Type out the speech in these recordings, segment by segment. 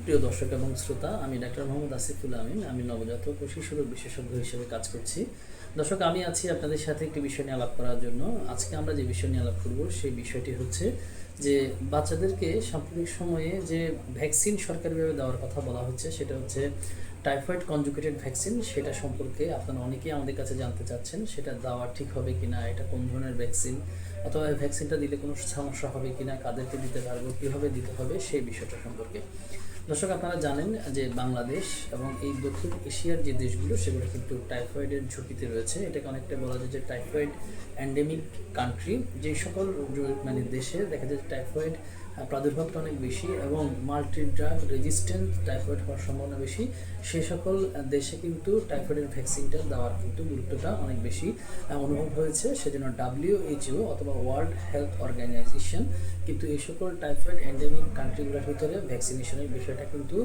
প্রিয় দর্শক এবং শ্রোতা, আমি ডাক্তার মোহাম্মদ আসিফুল আমিন। আমি নবজাতক ও শিশু রোগ বিশেষজ্ঞ হিসেবে কাজ করছি। দর্শক, আমি আছি আপনাদের সাথে একটি বিষয় নিয়ে আলাপ করার জন্য। আজকে আমরা যে বিষয় নিয়ে আলাপ করব, সেই বিষয়টি হচ্ছে যে বাচ্চাদেরকে সাম্প্রতিক সময়ে যে ভ্যাকসিন সরকারিভাবে দেওয়ার কথা বলা হচ্ছে, সেটা হচ্ছে টাইফয়েড কনজুকেটেড ভ্যাকসিন সেটা সম্পর্কে আপনারা অনেকেই আমাদের কাছে জানতে চাচ্ছেন, সেটা দেওয়া ঠিক হবে কিনা, এটা কোন ধরনের ভ্যাকসিন অথবা এই ভ্যাকসিনটা দিলে কোনো সমস্যা হবে কিনা, কাদেরকে দিতে পারব, কীভাবে দিতে হবে, সেই বিষয়টা সম্পর্কে। দর্শক, আপনারা জানেন যে বাংলাদেশ এবং এই দক্ষিণ এশিয়ার যে দেশগুলো, সেগুলো কিন্তু টাইফয়েডের ঝুঁকিতে রয়েছে। এটাকে অনেকটা বলা যায় যে টাইফয়েড অ্যান্ডেমিক কান্ট্রি যে সকল মানে দেশে দেখা যায় টাইফয়েড প্রাদুর্ভাবটা অনেক বেশি এবং মাল্টি ড্রাগ রেজিস্ট্যান্ট টাইফয়েড হওয়ার সম্ভাবনা বেশি। সে সকল দেশে কিন্তু টাইফয়েডের ভ্যাকসিনটা দেওয়ার কিন্তু গুরুত্বটা অনেক বেশি অনুভব হয়েছে। সেজন্য ডাব্লিউএইচও অথবা ওয়ার্ল্ড হেলথ অর্গানাইজেশন কিন্তু এই সকল টাইফয়েড এন্ডেমিক কান্ট্রিগুলোর ভিতরে ভ্যাকসিনেশনের বিষয়টা কিন্তু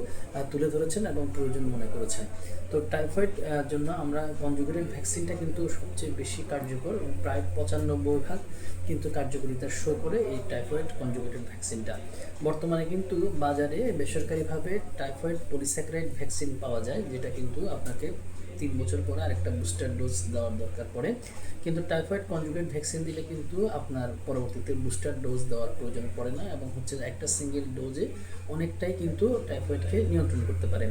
তুলে ধরেছেন এবং প্রয়োজন মনে করেছেন। তো টাইফয়েড জন্য আমরা কনজুগেটেড ভ্যাকসিনটা কিন্তু সবচেয়ে বেশি কার্যকর, প্রায় পঁচানব্বই ভাগ কিন্তু কার্যকারিতা শো করে এই টাইফয়েড কনজুগেটেড ভ্যাকসিনটা বর্তমানে কিন্তু বাজারে বেসরকারিভাবে টাইফয়েড পলিস্যাকারাইড ভ্যাকসিন পাওয়া যায়, যেটা কিন্তু আপনাকে তিন বছর পরে আরেকটা বুস্টার ডোজ দেওয়ার দরকার পড়ে। কিন্তু টাইফয়েড কনজুগেট ভ্যাকসিন দিলে কিন্তু আপনার পরবর্তীতে বুস্টার ডোজ দেওয়ার প্রয়োজন পড়ে না এবং হচ্ছে একটা সিঙ্গেল ডোজে অনেকটাই কিন্তু টাইফয়েডকে নিয়ন্ত্রণ করতে পারে।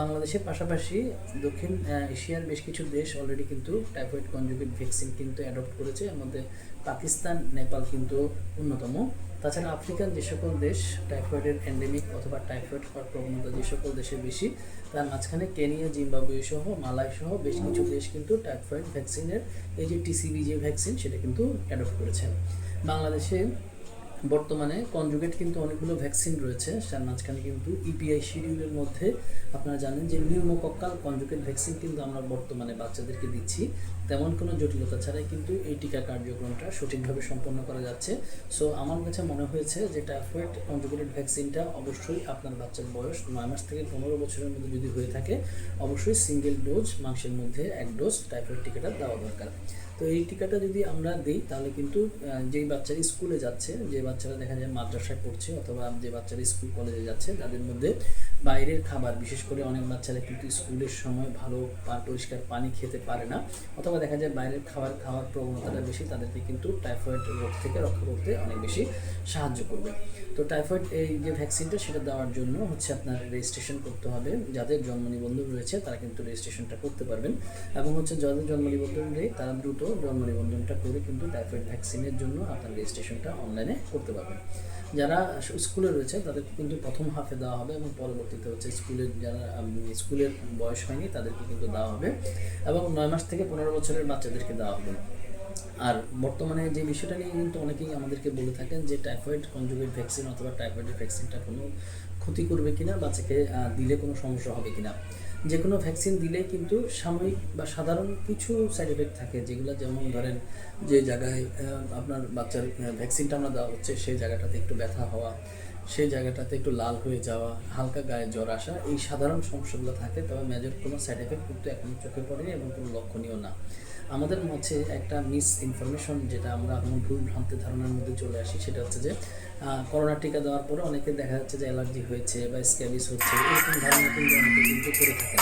বাংলাদেশের পাশাপাশি দক্ষিণ এশিয়ার বেশ কিছু দেশ অলরেডি কিন্তু টাইফয়েড কনজুগেট ভ্যাকসিন কিন্তু অ্যাডপ্ট করেছে। এর মধ্যে পাকিস্তান, নেপাল কিন্তু অন্যতম। তাছাড়া আফ্রিকান যে সকল দেশ টাইফয়েডের এন্ডেমিক অথবা টাইফয়েড হওয়ার প্রবণতা যে সকল দেশে বেশি, তার মাঝখানে কেনিয়া, জিম্বাবুয়ে সহ, মালয় সহ বেশ কিছু দেশ কিন্তু টাইফয়েড ভ্যাকসিনের এই যে টিসিবি যে ভ্যাকসিন সেটা কিন্তু অ্যাডপ্ট করেছেন। বাংলাদেশে বর্তমানে কনজুগেট কিন্তু অনেকগুলো ভ্যাকসিন রয়েছে তার মাঝখানে কিন্তু ইপিআই শিডিউলের মধ্যে আপনারা জানেন যে নিউমোকক্কাল কনজুগেট ভ্যাকসিন কিন্তু আমরা বর্তমানে বাচ্চাদেরকে দিচ্ছি। তেমন কোনো জটিলতা ছাড়াই কিন্তু এই টিকা কার্যক্রমটা সঠিকভাবে সম্পন্ন করা যাচ্ছে। সো আমার কাছে মনে হয়েছে যে টাইফয়েড কনজুগেটেড ভ্যাকসিনটা অবশ্যই আপনার বাচ্চার বয়স নয় মাস থেকে পনেরো বছরের মধ্যে যদি হয়ে থাকে, অবশ্যই সিঙ্গেল ডোজ মাংসের মধ্যে এক ডোজ টাইফয়েড টিকাটা দেওয়া দরকার। তো এই টিকাটা যদি আমরা দিই, তাহলে কিন্তু যেই বাচ্চারা স্কুলে যাচ্ছে, যে বাচ্চারা দেখা যায় মাদ্রাসায় পড়ছে অথবা যে বাচ্চারা স্কুল কলেজে যাচ্ছে, তাদের মধ্যে বাইরের খাবার, বিশেষ করে অনেক বাচ্চারা কিন্তু স্কুলের সময় ভালো পরিষ্কার পানি খেতে পারে না, অথবা দেখা যায় বাইরের খাবার খাওয়ার প্রবণতাটা বেশি, তাদেরকে কিন্তু টাইফয়েড রোগ থেকে রক্ষা করতে অনেক বেশি সাহায্য করবে। তো টাইফয়েড এই যে ভ্যাকসিনটা, সেটা দেওয়ার জন্য হচ্ছে আপনার রেজিস্ট্রেশন করতে হবে, যাদের জন্ম নিবন্ধন রয়েছে তারা কিন্তু রেজিস্ট্রেশনটা করতে পারবেন, এবং হচ্ছে যাদের জন্ম নিবন্ধন নেই, তারা দ্রুত জন্ম নিবন্ধনটা করে কিন্তু টাইফয়েড ভ্যাকসিনের জন্য আপনার রেজিস্ট্রেশনটা অনলাইনে করতে পারবেন। যারা স্কুলে রয়েছে, তাদেরকে কিন্তু প্রথম হাফে দেওয়া হবে এবং পরবর্তীতে হচ্ছে স্কুলের যারা স্কুলের বয়স হয়নি, তাদেরকে কিন্তু দেওয়া হবে এবং নয় মাস থেকে পনেরো বছরের বাচ্চাদেরকে দেওয়া হবে। আর বর্তমানে যে বিষয়টা নিয়ে কিন্তু অনেকেই আমাদেরকে বলে থাকেন যে টাইফয়েড কনজুগেট ভ্যাকসিন অথবা টাইফয়েডের ভ্যাকসিনটা কোনো ক্ষতি করবে কিনা বাচ্চাকে দিলে কোনো সমস্যা হবে কিনা। যে কোনো ভ্যাকসিন দিলে কিন্তু সাময়িক বা সাধারণ কিছু সাইড এফেক্ট থাকে, যেগুলো যেমন ধরেন যে জায়গায় আপনার বাচ্চার ভ্যাকসিনটা আমরা দেওয়া হচ্ছে, সেই জায়গাটাতে একটু ব্যথা হওয়া সেই জায়গাটাতে একটু লাল হয়ে যাওয়া, হালকা গায়ে জ্বর আসা, এই সাধারণ সমস্যাগুলো থাকে, তবে মেজর কোনো সাইড এফেক্ট কিন্তু এখন চোখে পড়েনি এবং কোনো লক্ষণীয় না। আমাদের মধ্যে একটা মিস ইনফরমেশন যেটা আমরা এখন ভুল ভ্রান্তি ধারণার মধ্যে চলে আসি, সেটা হচ্ছে যে করোনা টিকা দেওয়ার পরে অনেকে দেখা যাচ্ছে যে অ্যালার্জি হয়েছে বা স্ক্যাবিস হচ্ছে, এরকম ধারণা কিন্তু অনেকে কিন্তু করে থাকে